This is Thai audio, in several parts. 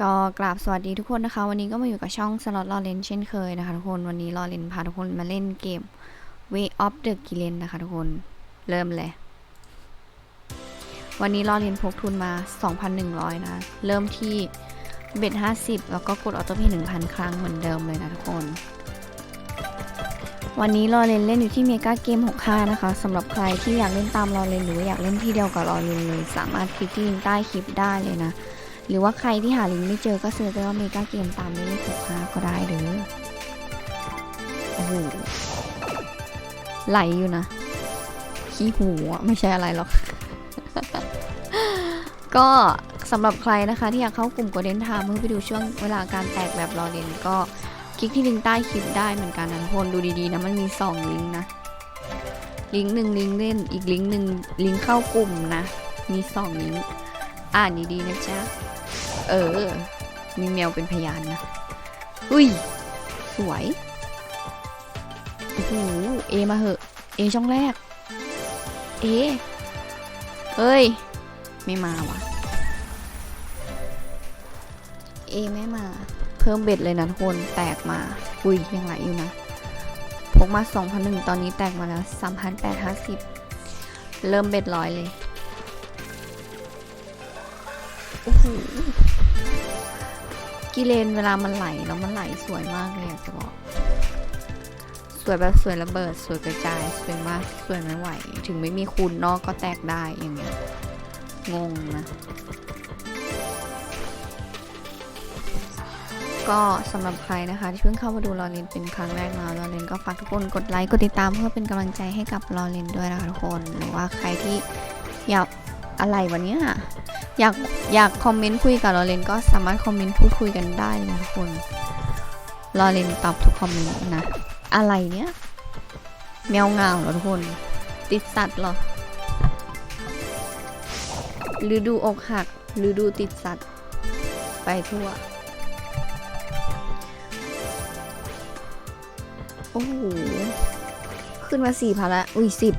ก็กราบสวัสดีทุกคนนะคะ วันนี้ก็มาอยู่กับช่องสล็อตลอเรนเช่นเคยนะคะทุกคนวันนี้ลอเรนพาทุกคนมาเล่นเกม Way of the g i l l e n นะคะทุกคนเริ่มเลย วันนี้ลอเรนพกทุนมา 2,100 นะ เริ่มที่เบ็ด50 แล้วก็กดออโต้เพย์1,000 ครั้งเหมือนเดิมเลยนะทุกคน วันนี้ลอเรนเล่นอยู่ที่เมกาเกม65นะคะสำหรับใครที่อยากเล่นตามลอเรนหรืออยากเล่นที่เดียวกับลอเรนเลย สามารถคลิกที่ลิงก์ใต้คลิปได้เลยนะ หรือว่าใครที่หาลิงก์ไม่เจอก็เสิร์ชไปว่าเมกาเกมตามไม่เลขหกห้าก็ได้เด้อโอ้โหไหลอยู่นะขี้หูไม่ใช่อะไรหรอก ก็สำหรับใครนะคะที่อยากเข้ากลุ่ม Golden Time เพื่อไปดูช่วงเวลาการแตกแบบรอเรียนก็คลิกที่ลิงก์ใต้คลิปได้เหมือนกันนะทุกคนดูดีๆนะมันมี 2 ลิงก์นะ ลิงก์หนึ่งลิงก์เล่นอีกลิงก์หนึ่งลิงก์เข้ากลุ่มนะ มี 2 ลิงก์อ่านดีๆนะจ๊ะ เออ มีแมวเป็นพยานนะ อุ้ย สวย โอ้โห เอมาเหอะ เอช่องแรก เอเฮ้ย ไม่มาวะเอไม่มา เพิ่มเบ็ดเลยนะทุกคน แตกมา อุ้ย ยังไหลอยู่นะพกมา 2,001 ตอนนี้แตกมาแล้ว 3,850 เริ่มเบ็ดร้อยเลย โอ้โห กิเลนเวลามันไหลแล้วมันไหลสวยมากเลยอยากจะบอก สวยแบบสวยระเบิด สวยกระจาย สวยมาก สวยไม่ไหว ถึงไม่มีคูณนอกก็แตกได้อย่างเงี้ย งงนะ ก็สำหรับใครนะคะที่เพิ่งเข้ามาดูลอเรนเป็นครั้งแรกนะลอเรนก็ฝากทุกคนกดไลค์ กดติดตามเพื่อเป็นกำลังใจให้กับลอเรนด้วยนะคะทุกคน หรือว่าใครที่อยากอะไรวันนี้ย อยากอยากคอมเมนต์คุยกับลอเรนก็สามารถคอมเมนต์พูดคุยกันได้เลยนะทุกคนลอเรนตอบทุกคอมเมนต์นะ อะไรเนี้ยแมวงาวเหรอทุกคน ติดสัตว์เหรอหรือดูอกหักหรือดูติดสัตว์ ไปทั่ว โอ้โห ขึ้นมาสี่พันละ อุ้ยสิบ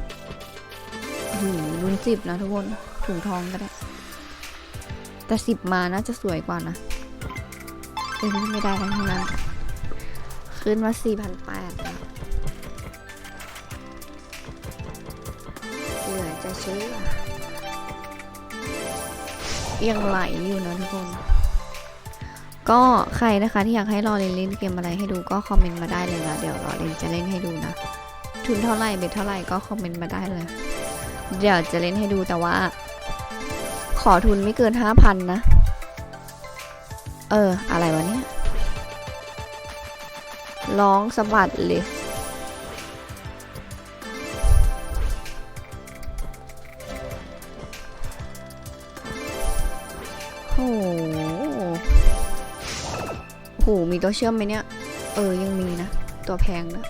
หือลุ้นสิบนะทุกคนถุงทองก็ได้ แต่สิบมาน่าจะสวยกว่านะเอ้ยไม่ได้ทั้งนั้นขึ้นมาสี่พันแปดเหลือจะเชื่อยังไหลอยู่นะทุกคน ก็ใครนะคะที่อยากให้รอเล่นเล่นเกมอะไรให้ดูก็คอมเมนต์มาได้เลยนะ เดี๋ยวรอเล่นจะเล่นให้ดูนะ ทุนเท่าไหร่เบ็ดเท่าไหร่ก็คอมเมนต์มาได้เลย เดี๋ยวจะเล่นให้ดูแต่ว่า ขอทุนไม่เกินห้าพันนะ เออ อะไรวะเนี่ย ร้องสะบัดเลยโอ้โหโหมีตัวเชื่อมไหมเนี่ย เออ ยังมีนะ ตัวแพงนะ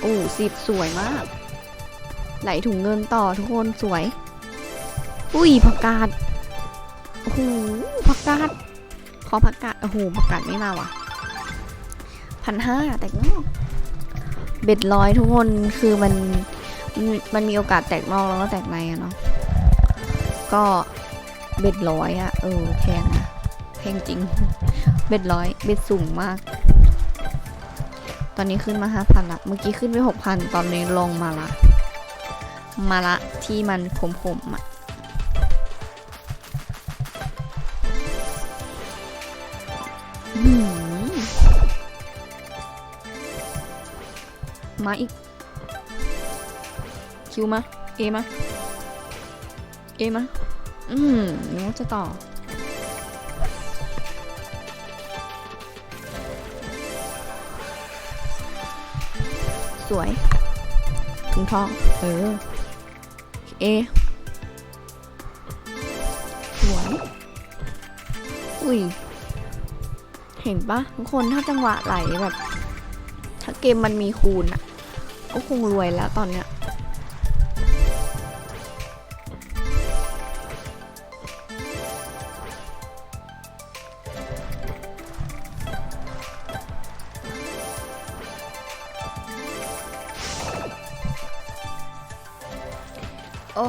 โอ้สิบสวยมาก ไหลถุงเงินต่อทุกคนสวย อุ้ยผักกาดโอ้โหผักกาดขอผักกาดโอ้โหผักกาดไม่มาว่ะพันห้าแตกนอกเบ็ดร้อยทุกคนคือมันมันมีโอกาสแตกนอกแล้วก็แตกในอะเนาะก็เบ็ดร้อยอะเออแพงนะแพงจริง เบ็ดร้อยเบ็ดสูงมาก ตอนนี้ขึ้นมาห้าพันละเมื่อกี้ขึ้นไปหกพันตอนนี้ลงมาละ มาละที่มันขมๆอะไมาอีก คิวมา เอมา เอมา อืมนึกว่าจะต่อ สวยถุงทอง เออ เอสวยอุ้ย เห็นปะทุกคนถ้าจังหวะไหลแบบ ถ้าเกมมันมีคูณอะก็คงรวยแล้วตอนเนี้ย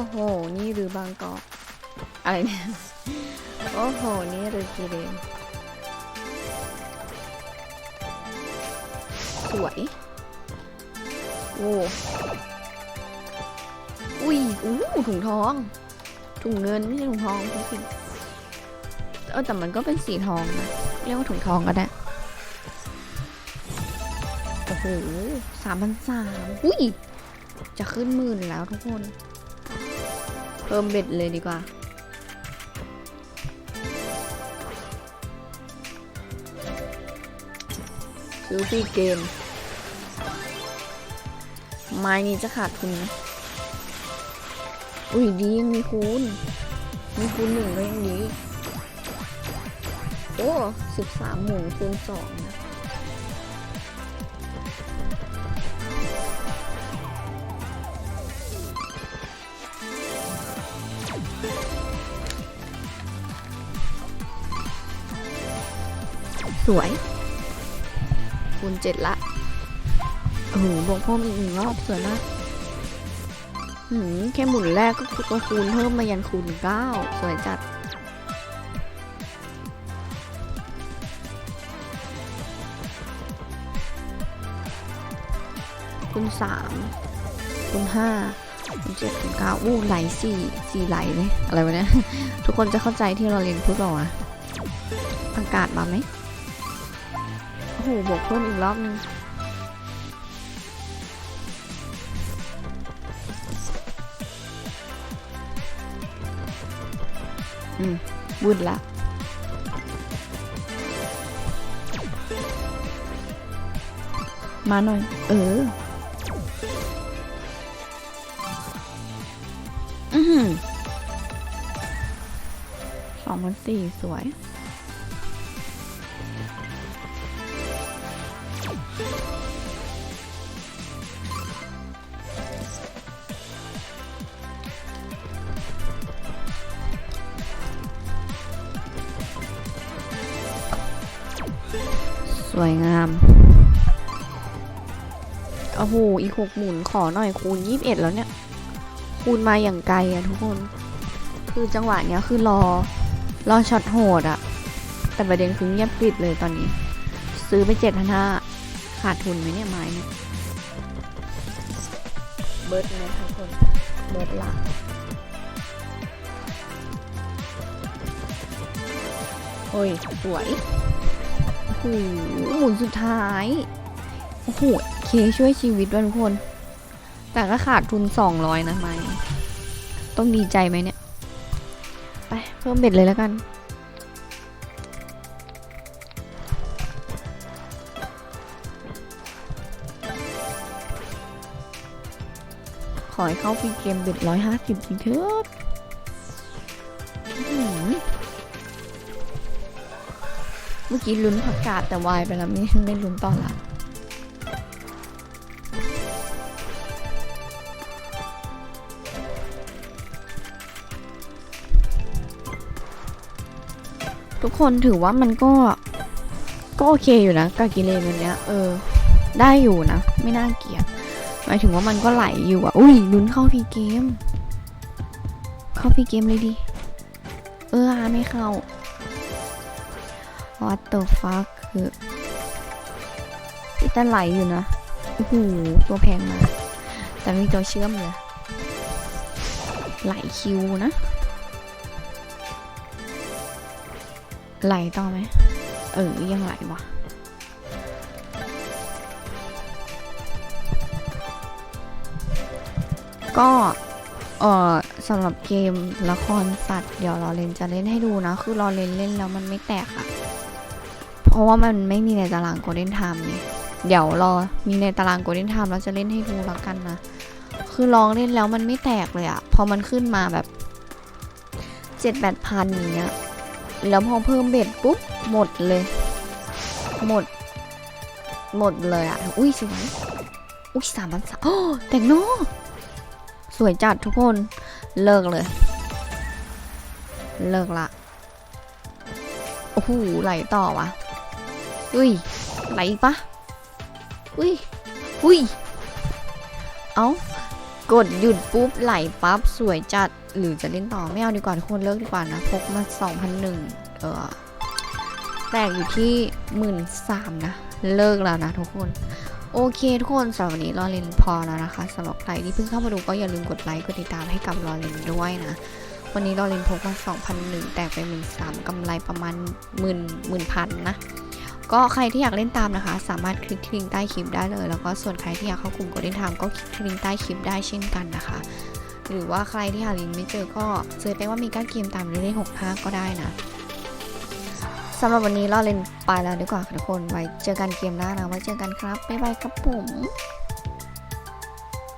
อ้โห นี่หรือบางกอกอะไรเนี่ย โอ้โห นี่เรือกีเรนสวย โอ้อุ้ยอู้ถุงทอง ถุงเงินไม่ใช่ถุงทองทุกทีเออแต่มันก็เป็นสีทองนะ เรียกว่าถุงทองก็ได้ โอ้โหสามพันสามอุ้ย จะขึ้นหมื่นแล้วทุกคน เพิ่มเบ็ดเลยดีกว่า ซื้อฟรีเกม ไม้นี้จะขาดทุนไหมอุ้ยดียังมีคูณ มีคูณหนึ่งก็ยังดี โอ้สิบสามหมุนคูณสอง สวย คูณเจ็ดละ โอ้โหบวกเพิ่มอีกหนึ่งรอบสวยมากหืมแค่หมุนแรกก็คูณเพิ่มมายันคูณเก้าสวยจัดคูณสามคูณห้าคูณเจ็ดคูณเก้าอู้ไหลสี่สี่ไหลเลยอะไรวะเนี่ย ทุกคนจะเข้าใจที่เราเรียนพูดหรอวะอากาศมาไหม หบวกเพิ่มอีกรอบนึงอืมบุญละมาหน่อย เออ อือหือสองพันสี่สวย สวยงาม โอ้โห อีกหกหมุนขอหน่อยคูณยี่สิบเอ็ดแล้วเนี่ย คูณมาอย่างไกลอะทุกคน คือจังหวะเนี้ยคือรอ รอช็อตโหดอะแต่ประเด็นคือเงียบกริบเลยตอนนี้ ซื้อไปเจ็ดพันห้า ขาดทุนไหมเนี่ยไม้เนี่ยเบิร์ดนะทุกคน เบิร์ดละโอ้ย สวยโอ้โหหมุนสุดท้าย โอ้โห เคช่วยชีวิตด้วยทุกคน แต่ก็ขาดทุน 200 นะไม่ต้องดีใจไหมเนี่ย ไป เพิ่มเบ็ดเลยแล้วกัน อให้เข้าฟรีเกมเบ็ดร้อยห้าสิบจริงเถอะเมื่อกี้ลุ้นผักกาดแต่วายไปแล้วไม่ไม่ลุ้นต่อละทุกคนถือว่ามันก็ ก็โอเคอยู่นะกากิเลนวันเนี้ย เออ ได้อยู่นะ ไม่น่าเกลียด หมายถึงว่ามันก็ไหลอยู่อะ อุ้ยลุ้นเข้าพีเกม เข้าพีเกมเลยดิ เอออาไม่เข้า What the fuck คืออีแต่ไหลอยู่นะโอ้โหตัวแพงมา แต่ไม่มีตัวเชื่อมเลยไหลคิวนะ ไหลต่อไหม เออยังไหลว่ะ ก็เออสำหรับเกมละครสัตว์เดี๋ยวรอเลนจะเล่นให้ดูนะ คือรอเลนเล่นแล้วมันไม่แตกอะเพราะว่ามันไม่มีในตาราง Golden Time ไงเดี๋ยวรอมีในตาราง Golden Time แล้วจะเล่นให้ดูแล้วกันนะ คือลองเล่นแล้วมันไม่แตกเลยอะพอมันขึ้นมาแบบเจ็ดแปดพันอย่างเงี้ยแล้วพอเพิ่มเบ็ดปุ๊บหมดเลย หมด หมดเลยอะอุ้ยสวยอุ้ยสามพันสามโอ้แต่งโน สวยจัดทุกคนเลิกเลย เลิกละโอ้โหไหลต่อวะอุ้ยไหลปะอุ้ยอุ้ยเอากดหยุดปุ๊บไหลปั๊บสวยจัดหรือจะเล่นต่อไม่เอาดีกว่าทุกคนเลิกดีกว่านะพกมา2,001เออแตกอยู่ที่หมื่นสามนะ เลิกแล้วนะทุกคน โอเคทุกคนสำหรับวันนี้รอเลนพอแล้วนะคะสำหรับใครที่เพิ่งเข้ามาดูก็อย่าลืมกดไลค์กดติดตามให้กับรอเลนด้วยนะ วันนี้รอเลนพกมา2,001 แตกไปหมื่นสามกำไรประมาณหมื่นหมื่นพันนะ ก็ใครที่อยากเล่นตามนะคะ สามารถคลิกที่ลิงก์ใต้คลิปได้เลย แล้วก็ส่วนใครที่อยากเข้ากลุ่มกดเล่นตามก็คลิกที่ลิงก์ใต้คลิปได้เช่นกันนะคะ หรือว่าใครที่หาลิงก์ไม่เจอก็เจอไปว่ามีการเกมตามเรื่อยๆหกห้าก็ได้นะ สำหรับวันนี้เราเล่นไปแล้วดีกว่าค่ะทุกคน ไว้เจอกันเกมหน้านะ ไว้เจอกันครับ บ๊ายบายครับผม